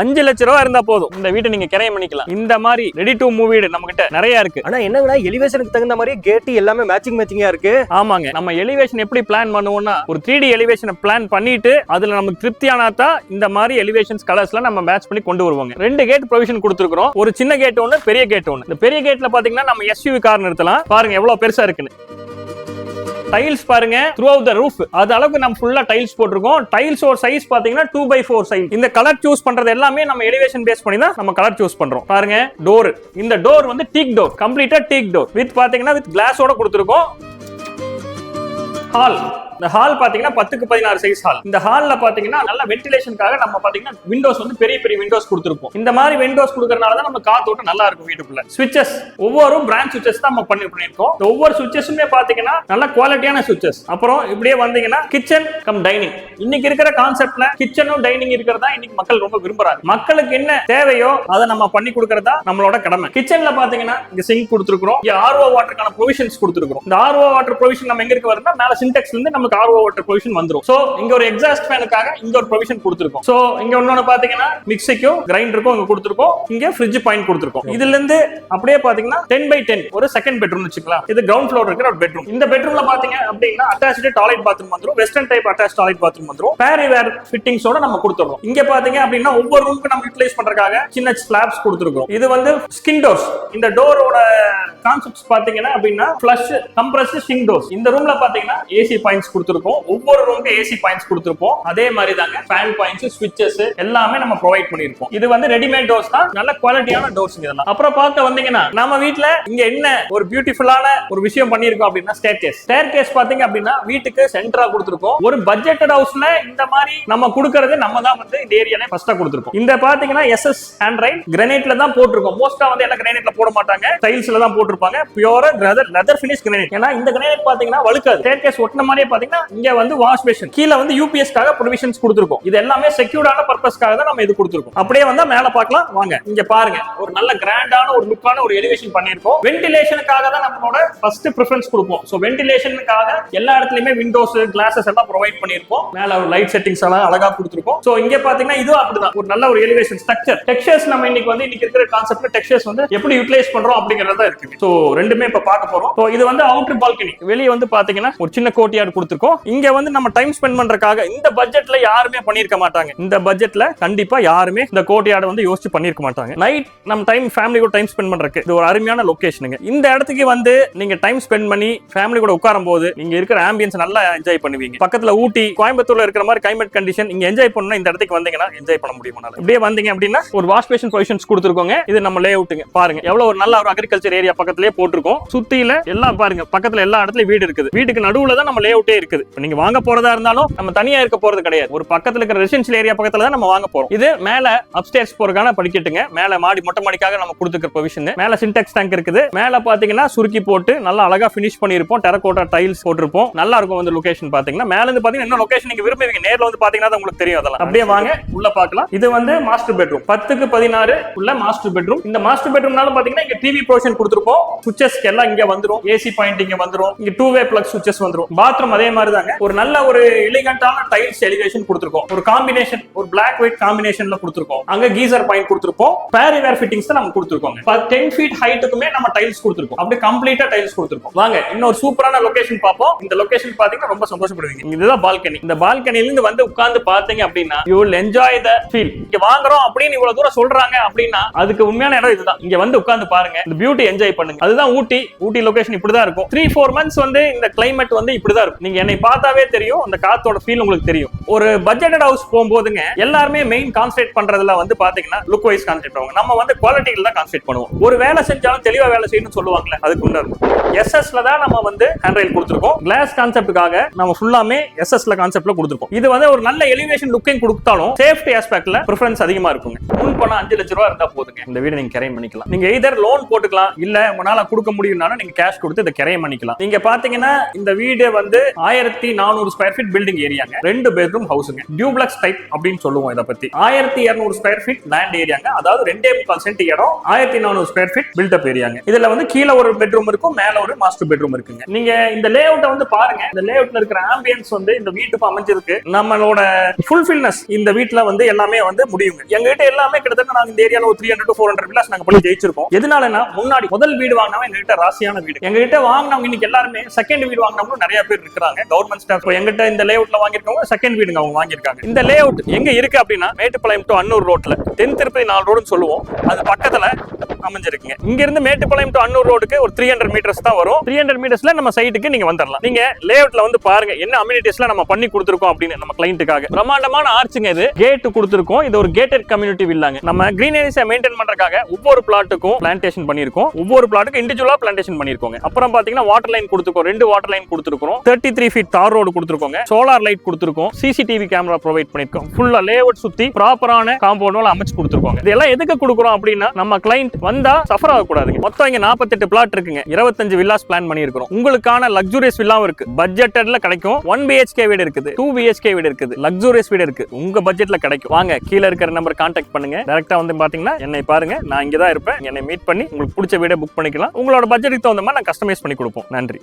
அஞ்சு லட்ச ரூபா இருந்தா போதும். இந்த வீட்டை நீங்க கிரையம் பண்ணிக்கலாம். இந்த மாதிரி ரெடி டு மூவ் வீடு நம்ம கிட்ட நிறைய இருக்கு. ஆனா என்னங்கண்ணா எலிவேஷனுக்கு தகுந்த மாதிரி கேட்டு எல்லாமே மேட்சிங் மேட்சிங்கா இருக்கு? ஆமாங்க. நம்ம எலிவேஷன் எப்படி பிளான் பண்ணுவோம்னா ஒரு த்ரீ டி எலிவேஷனை பிளான் பண்ணிட்டு அதுல நமக்கு திருப்தியானா இந்த மாதிரி எலிவேஷன்ஸ் கலர்ஸ்ல நம்ம மேட்ச் பண்ணி கொண்டு வருவாங்க. ரெண்டு கேட் ப்ரொவிஷன் கொடுத்துருக்கோம் ஒரு சின்ன கேட் ஒன்று பெரிய கேட் ஒன்று இந்த பெரிய கேட்ல பாத்தீங்கன்னா நம்ம எஸ்யூவி கார் நிறுத்தலாம். பாருங்க எவ்வளவு பெருசா இருக்குன்னு. டைல்ஸ் பாருங்க த்ரூ அவுட் த ரூஃப் அது அளவுக்கு நம்ம ஃபுல்லா டைல்ஸ் போட்டிருக்கோம். டைல்ஸ் ஒரு சைஸ் பாத்தீங்கன்னா டூ பை ஃபோர் சைஸ் இந்த கலர் சூஸ் பண்றது எல்லாமே நம்ம எலிவேஷன் பேஸ் பண்ணி தான் நம்ம கலர் சூஸ் பண்றோம். பாருங்க டோர் இந்த டோர் வந்து டீக் டோர் கம்ப்ளீட்டா டீக் டோர் வித் பாத்தீங்கன்னா வித் கிளாஸோட கொடுத்துருக்கோம். ஹால் இந்த ஹால் பாத்தீங்கன்னா பத்துக்கு பதினாறு சைஸ் ஹால் இந்த ஹால்ல பாத்தீங்கன்னா நல்ல வென்டிலேஷனுக்காக நம்ம பாத்தீங்கன்னா விண்டோஸ் வந்து பெரிய பெரிய விண்டோஸ் கொடுத்துருப்போம். இந்த மாதிரி விண்டோஸ் கொடுக்கறனால தான் நம்ம காத்தோட்டம் நல்லா இருக்கும் வீட்டுக்குள்ள. சுவிச்சஸ் ஒவ்வொரு பிராண்ட் சுவிச்சஸ் தான் நம்ம பண்ணி பண்ணிருக்கோம் ஒவ்வொரு சுவிச்சஸுமே பாத்தீங்கன்னா நல்ல குவாலிட்டியான சுவிச்சஸ் அப்புறம் இப்படியே வந்தீங்கன்னா கிச்சன் கம் டைனிங் இன்னைக்கு இருக்கிற கான்செப்ட்ல கிச்சனும் டைனிங் இருக்கிறதா இன்னைக்கு மக்கள் ரொம்ப விரும்புறாங்க. மக்களுக்கு என்ன தேவையோ அதை நம்ம பண்ணி கொடுக்கறதா நம்மளோட கடமை. கிச்சன்ல பாத்தீங்கன்னா இங்க சிங்க் கொடுத்துருக்கோம் இங்க ஆர்ஓ வாட்டருக்கான ப்ரொவிஷன்ஸ் கொடுத்துருக்கோம் இந்த ஆர்ஓ வாட்டர் ப்ரொவிஷன் நம்ம எங்க இருக்கு வருதுன்னா மேல சின்டெக்ஸ்ல இருந்து நமக்கு ஆர்ஓ வாட்டர் ப்ரொவிஷன் வந்துரும். சோ இங்க ஒரு எக்ஸாஸ்ட் ஃபேனுக்காக இங்க ஒரு ப்ரொவிஷன் கொடுத்துருக்கோம். சோ இங்க இன்னொன்னு பாத்தீங்கன்னா மிக்சிக்கும் கிரைண்டருக்கும் இங்க கொடுத்துருக்கோம். இங்க ஃப்ரிட்ஜ் பாயிண்ட் கொடுத்துருக்கோம். இதுல இருந்து அப்படியே பாத்தீங்கன்னா டென் பை டென் ஒரு செகண்ட் பெட்ரூம் வச்சுக்கலாம். இது கிரவுண்ட் ஃப்ளோர் இருக்கிற ஒரு பெட்ரூம் இந்த பெட்ரூம்ல பாத்தீங்க அப்படின்னா அட்டாச்சு டாய்லெட் பாத்ரூம் வந்துரும். Western type attach toilet bathroom வந்துரும். பேரி வேர் ஃபிட்டிங்ஸோட நம்ம கொடுத்துறோம். இங்க பாத்தீங்க அப்படின்னா ஒவ்வொரு ரூமுக்கு நம்ம யூட்டிலைஸ் பண்றதுக்காக சின்ன ஸ்லாப்ஸ் கொடுத்துருக்கோம் இது வந்து ஸ்கின் டோர்ஸ் இந்த டோரோட கான்செப்ட்ஸ் பாத்தீங்கன்னா அப்படின்னா பிளஷ் கம்ப்ரஸ் ஸ்விங் டோர்ஸ் இந்த ரூம்ல பாத்தீங்கன்னா ஏசி பாயிண்ட்ஸ் கொடுத்துருக்கோம் ஒவ்வொரு ரூமுக்கு ஏசி பாயிண்ட்ஸ் கொடுத்துருப்போம். அதே மாதிரி தாங்க ஃபேன் பாயிண்ட்ஸ் ஸ்விட்சஸ் எல்லாமே நம்ம ப்ரொவைட் பண்ணிருப்போம் இது வந்து ரெடிமேட் டோர்ஸ் தான். நல்ல குவாலிட்டியான டோர்ஸ் இதெல்லாம். அப்புறம் பார்க்க வந்தீங்கன்னா நம்ம வீட்டுல இங்க என்ன ஒரு பியூட்டிஃபுல்லான ஒரு விஷயம் பண்ணிருக்கோம் அப்படின்னா ஸ்டேர் கேஸ் ஸ்டேர் கேஸ் பாத்தீங்க அப்படின்னா வீட்டுக்கு சென்டரா கொடுத்துருக்கோம். ஒரு பட்ஜெட்டட் ஹவுஸ்ல இந்த மாதிரி நம்ம கொடுக்கறது நம்ம தான் வந்து இந்த ஏரியால ஃபர்ஸ்டா கொடுத்துருக்கோம் இந்த பாத்தீங்கன்னா எஸ்எஸ் ஹேண்ட்ரைட் கிரனைட்ல தான் போட்டிருக்கோம். மோஸ்டா வந்து எல்லாம் கிரனைட்ல போட மாட்டாங்க. டைல்ஸ்ல தான் போட்டிருப்பாங்க. பியூரா லெதர் லெதர் ஃபினிஷ் கிரானைட் ஏன்னா இந்த கிரானைட் பாத்தீங்கன்னா வழுக்காது. ஸ்டேர் கேஸ் ஒட்டின மாதிரியே பாத்தீங்கன்னா இங்க வந்து வாஷ் பேஷன் கீழே வந்து யூபிஎஸ்க்காக ப்ரொவிஷன்ஸ் கொடுத்துருக்கோம். இது எல்லாமே செக்யூர்டான பர்பஸ்க்காக தான் நம்ம இது கொடுத்துருக்கோம். அப்படியே வந்தா மேல பார்க்கலாம் வாங்க இங்க பாருங்க. ஒரு நல்ல கிராண்டான ஒரு லுக்கான ஒரு எலிவேஷன் பண்ணிருக்கோம் வென்டிலேஷனுக்காக தான் நம்மளோட ஃபர்ஸ்ட் ப்ரிஃபரன்ஸ் கொடுப்போம். ஸோ வென்டிலேஷனுக்காக எல்லா இடத்துலயுமே விண்டோஸ் கிளாஸஸ் எல்லாம் ப்ரொவைட் பண்ணிருக்கோம் மேல ஒரு லைட் செட்டிங்ஸ் எல்லாம் அழகா கொடுத்துருக்கோம். ஸோ இங்க பாத்தீங்கன்னா இதுவும் அப்படிதான். ஒரு நல்ல ஒரு எலிவேஷன் ஸ்ட்ரக்சர் டெக்ஸ்டர்ஸ் நம்ம இன்னைக்கு வந்து இன்னைக்கு இருக்கிற கான்செப்ட்ல டெக்ஸ்டர்ஸ் வந்து எப்படி யூட்டிலைஸ் பண்றோம் அப்படிங்கறத இருக்கு. ஸோ ரெண்டுமே இப்போ பார்க்க போறோம். ஸோ இது வந்து அவுட்டர் பால்கனி வெளியே வந்து பார்த்தீங்கன்னா ஒரு சின்ன கோட்டியார் கொடுத்துருக்கோம். இங்க வந்து நம்ம டைம் ஸ்பெண்ட் பண்றதுக்காக இந்த பட்ஜெட்ல யாருமே பண்ணியிருக்க மாட்டாங்க. இந்த பட்ஜெட்ல கண்டிப்பா யாருமே இந்த கோட்டியாட வந்து யோசிச்சு பண்ணியிருக்க மாட்டாங்க. நைட் நம்ம டைம் ஃபேமிலி கூட டைம் ஸ்பெண்ட் பண்றதுக்கு இது ஒரு அருமையான லொகேஷனுங்க இந்த இடத்துக்கு வந்து நீங்க டைம் ஸ்பெண்ட் பண்ணி ஃபேமிலி கூட உட்காரும் போது நீங்க இருக்கிற ஆம்பியன்ஸ் நல்லா என்ஜாய் பண்ணுவீங்க. பக்கத்துல ஊட்டி கோயம்புத்தூர்ல இருக்கிற மாதிரி கிளைமேட் கண்டிஷன் நீங்க என்ஜாய் பண்ணணும் இந்த இடத்துக்கு வந்தீங்கன்னா என்ஜாய் பண்ண முடியும் அப்படியே இப்படியே வந்தீங்க அப்படின்னா ஒரு வாஷ் பேஷன் பொசிஷன்ஸ் கொடுத்துருக்கோங்க. இது நம்ம லே அவுட்டுங்க பாருங்க. எவ்வளவு ஒரு நல்ல ஒரு அக்ரிகல்ச்சர் ஏரியா பக்கத்துலயே போட்டிருக்கோம். சுத்தியில எல்லாம் பாருங்க பக்கத்துல எல்லா இடத்துலயும் வீடு இருக்குது. வீட்டுக்கு நடுவுல தான் நம்ம லே அவுட்டே இருக்குது. இப்போ நீங்க வாங்க போறதா இருந்தாலும் நம்ம தனியா இருக்க போறது கிடையாது. ஒரு பக்கத்துல இருக்கிற ரெசிடென்ஷியல் ஏரியா பக்கத்துல தான் நம்ம வாங்க போறோம். இது மேல அப்ஸ்டேர்ஸ் போறதுக்கான படிக்கட்டுங்க. மேல மாடி மொட்டை மாடிக்காக நம்ம கொடுத்துருக்க பொசிஷன் மேல சின்டெக்ஸ் டேங்க் இருக்குது. மேல பாத்தீங்கன்னா சுருக்கி போட்டு நல்லா அழகா ஃபினிஷ் பண்ணிருப்போம் டெரகோட்டா டைல்ஸ் போட்டிருப்போம். நல்லா இருக்கும் வந்து லொகேஷன் பாத்தீங்கன்னா. மேல இருந்து பாத்தீங்கன்னா என்ன லொகேஷன் நீங்க விரும்புவீங்க. நேர்ல வந்து பாத்தீங்கன்னா உங்களுக்கு தெரியும் அதெல்லாம். அப்படியே வாங்க உள்ள பார்க்கலாம். இது வந்து மாஸ்டர் பெட்ரூம் பத்துக்கு பதினாறு உள்ள மாஸ்டர் பெட்ரூம் இந்த மாஸ்டர் பெட்ரூம்னாலும் பாத்தீங்கன்னா இங்க டிவி ப்ரொவிஷன் கொடுத்துருப்போம். சுவிச்சஸ் எல்லாம் இங்க வந்துரும். ஏசி பாயிண்ட் இங்க வந்துரும். இங்க டூ வே பிளக் சுவிச்சஸ் வந்துரும். பாத்ரூம் அதே மாதிரி தாங்க ஒரு நல்ல ஒரு எலிகண்டான டைல்ஸ் எலிவேஷன் கொடுத்துருக்கோம். ஒரு காம்பினேஷன் ஒரு பிளாக் ஒயிட் காம்பினேஷன்ல கொடுத்துருக்கோம். அங்க கீசர் பாயிண்ட் கொடுத்துருப்போம். பேரி வேர் ஃபிட்டிங்ஸ் நம்ம கொடுத்துருக்கோங்க. டென் ஃபீட் ஹைட்டுக்குமே நம்ம டைல்ஸ் கொடுத்துருக்கோம். அப்படி கம்ப்ளீட்டா டைல்ஸ் கொடுத்துருக்கோம் வாங்க இன்னொரு சூப்பரான லொகேஷன் பார்ப்போம். இந்த லொகேஷன் பாத்தீங்கன்னா ரொம்ப சந்தோஷப்படுவீங்க. இதுதான் பால்கனி இந்த பால்கனில இருந்து வந்து உட்கார்ந்து பாத்தீங்க அப்படின்னா you will enjoy the feel இங்க வாங்குறோம் அப்படின்னு இவ்வளவு தூரம் சொல்றாங்க அப்படின்னா அதுக்கு உண்மையான இடம் இதுதான். இங்க வந்து உட்கார்ந்து பாருங்க. இந்த பியூட்டி என்ஜாய் பண்ணுங்க. அதுதான் ஊட்டி. ஊட்டி லொகேஷன் இப்படிதான் இருக்கும். த்ரீ ஃபோர் மந்த்ஸ் வந்து இந்த கிளைமேட் வந்து இப்படிதான் இருக்கும். நீங்க என்னை பார்த்தாவே தெரியும். அந்த காத்தோட ஃபீல் உங்களுக்கு தெரியும். ஒரு பட்ஜெட்டட் ஹவுஸ் போகும்போதுங்க எல்லாருமே மெயின் கான்சென்ட்ரேட் பண்றதுல வந்து பாத்தீங்கன்னா லுக் வைஸ் கான்சென்ட்ரேட் பண்ணுவாங்க. நம்ம வந்து குவாலிட்டியில தான் கான்சென்ட்ரேட் பண்ணுவோம். ஒரு வேலை செஞ்சாலும் தெளிவா வேலை செய்யணும்னு சொல்லுவாங்களே அதுக்கு உண்டாரு எஸ்எஸ்ல தான் நம்ம வந்து ஹேண்ட்ரைல் கொடுத்துருக்கோம். கிளாஸ் கான்செப்டுக்காக நம்ம ஃபுல்லாமே எஸ்எஸ்ல கான்செப்ட்ல கொடுத்துருக்கோம். இது வந்து ஒரு நல்ல எலிவேஷன் லுக்கையும் கொடுத்தாலும் சேஃப்டி ஆஸ்பெக்ட்ல ப்ரிஃபரன்ஸ் அதிகமா இருக்குங்க. முன் பணம் அஞ்சு லட்ச ரூபா இருந்தா போதுங்க. இந்த வீடு நீங்க கிரைம் பண்ணிக்கலாம். நீங்க எய்தர் லோன் போட்டுக்கலாம் இல்ல உங்களால கொடுக்க முடியும்னாலும் நீங்க கேஷ் கொடுத்து இதை கிரையம் பண்ணிக்கலாம். நீங்க பாத்தீங்கன்னா இந்த வீடு வந்து ஆயிரத்தி நானூறு ஸ்கொயர் ஃபீட் பில்டிங் ஏரியாங்க ரெண்டு பெட்ரூம் ஹவுஸுங்க டியூப்ளக்ஸ் டைப் அப்படின்னு சொல்லுவோம் இதை பத்தி. ஆயிரத்தி இருநூறு ஸ்கொயர் ஃபீட் லேண்ட் ஏரியாங்க அதாவது ரெண்டே முக்கால் சென்ட் இடம் ஆயிரத்தி நானூறு ஸ்கொயர் ஃபீட் பில்டப் ஏரியாங்க இதுல வந்து கீழே ஒரு பெட்ரூம் இருக்கும் மேல ஒரு மாஸ்டர் பெட்ரூம் இருக்குங்க. நீங்க இந்த லே அவுட்டை வந்து பாருங்க. இந்த லே அவுட்ல இருக்கிற ஆம்பியன்ஸ் வந்து இந்த வீட்டுக்கு அமைஞ்சிருக்கு. நம்மளோட ஃபுல்ஃபில்னஸ் இந்த வீட்டுல வந்து எல்லாமே வந்து முடியுங்க. எங்ககிட்ட எல்லாமே கிட்டத்தட்ட நாங்க இந்த ஏரியால ஒரு three hundred four hundred villas நாங்க பண்ணி ஜெயிச்சிருக்கோம் எதனாலனா முன்னாடி முதல் வீடு வாங்கினவங்க எங்ககிட்ட ராசியான வீடு. எங்ககிட்ட வாங்கினவங்க இன்னைக்கு எல்லாருமே செகண்ட் வீடு வாங்கினவங்க நிறைய பேர் இருக்கிறாங்க. கவர்மெண்ட் ஸ்டாஃப் எங்கிட்ட இந்த லே அவுட்ல வாங்கியிருக்கவங்க செகண்ட் வீடுங்க அவங்க வாங்கியிருக்காங்க. இந்த லே அவுட் எங்க இருக்கு அப்படின்னா மேட்டுப்பாளையம் டு அன்னூர் ரோட்ல தென் திருப்பதி நாலு ரோடுன்னு சொல்லுவோம். அது பக்கத்துல அமைஞ்சிருக்குங்க. இங்க இருந்து மேட்டுப்பாளையம் டு அன்னூர் ரோடுக்கு ஒரு த்ரீ ஹண்ட்ரட் மீட்டர்ஸ் தான் வரும். த்ரீ ஹண்ட்ரட் மீட்டர்ஸ்ல நம்ம சைட்டுக்கு நீங்க வந்துடலாம் நீங்க லே அவுட்ல வந்து பாருங்க என்ன அம்யூனிட்டிஸ்ல நம்ம பண்ணி கொடுத்துருக்கோம் அப்படின்னு நம்ம கிளைண்ட்டுக்காக பிரம்மாண்டமான ஆர்ச்சுங்க இது. கேட் கொடுத்துருக்கோம். இது ஒரு கேட்டட் கம்யூனிட்டி வில்லாங்க நம்ம கிரீனரிஸை மெயின்டைன் பண்றதுக்காக ஒவ்வொரு பிளாட்டுக்கும் பிளான்டேஷன் பண்ணிருக்கோம் ஒவ்வொரு பிளாட்டுக்கு இண்டிவிஜுவலா பிளான்டேஷன் பண்ணிருக்கோங்க. அப்புறம் பாத்தீங்கன்னா வாட்டர் லைன் கொடுத்துருக்கோம். ரெண்டு வாட்டர் லைன் கொடுத்துருக்கோம் thirty three feet tar road கொடுத்துருக்கோங்க. Solar light கொடுத்துருக்கோம். சிசிடிவி கேமரா ப்ரொவைட் பண்ணிருக்கோம். ஃபுல்லா லேஅவுட் சுத்தி ப்ராப்பரான காம்பவுண்ட் அமைச்சு கொடுத்துருக்கோம் இதெல்லாம் எதுக்கு கொடுக்குறோம் அப்படின்னா நம்ம கிளைண்ட் வந்தா சஃபர் ஆகக்கூடாதுங்க. மொத்தம் இங்க நாற்பத்தெட்டு பிளாட் இருக்குங்க. இருபத்தஞ்சு வில்லாஸ் பிளான் பண்ணியிருக்கிறோம் உங்களுக்கான லக்ஸூரியஸ் வில்லாவும் இருக்கு. பட்ஜெட்டில் கிடைக்கும். ஒன் பிஹெச்கே வீடு இருக்குது. டூ பிஹெச்கே வீடு இருக்குது. லக்ஸூரியஸ் வீடு இருக்கு. உங்க பட்ஜெட்ல கிடைக்கும். வாங்க கீழே இருக்கிற நம்பர் கான்டாக்ட் பண்ணுங்க. டேரக்டா வந்து பாத்தீங்கன்னா என்னை பாருங்க. நான் இங்க தான் இருப்பேன். என்னை மீட் பண்ணி உங்களுக்கு பிடிச்ச வீடை புக் பண்ணிக்கலாம். உங்களோட பட்ஜெட்டுக்கு தகுந்த மாதிரி நான் கஸ்டமைஸ் பண்ணி கொடுப்போம். நன்றி.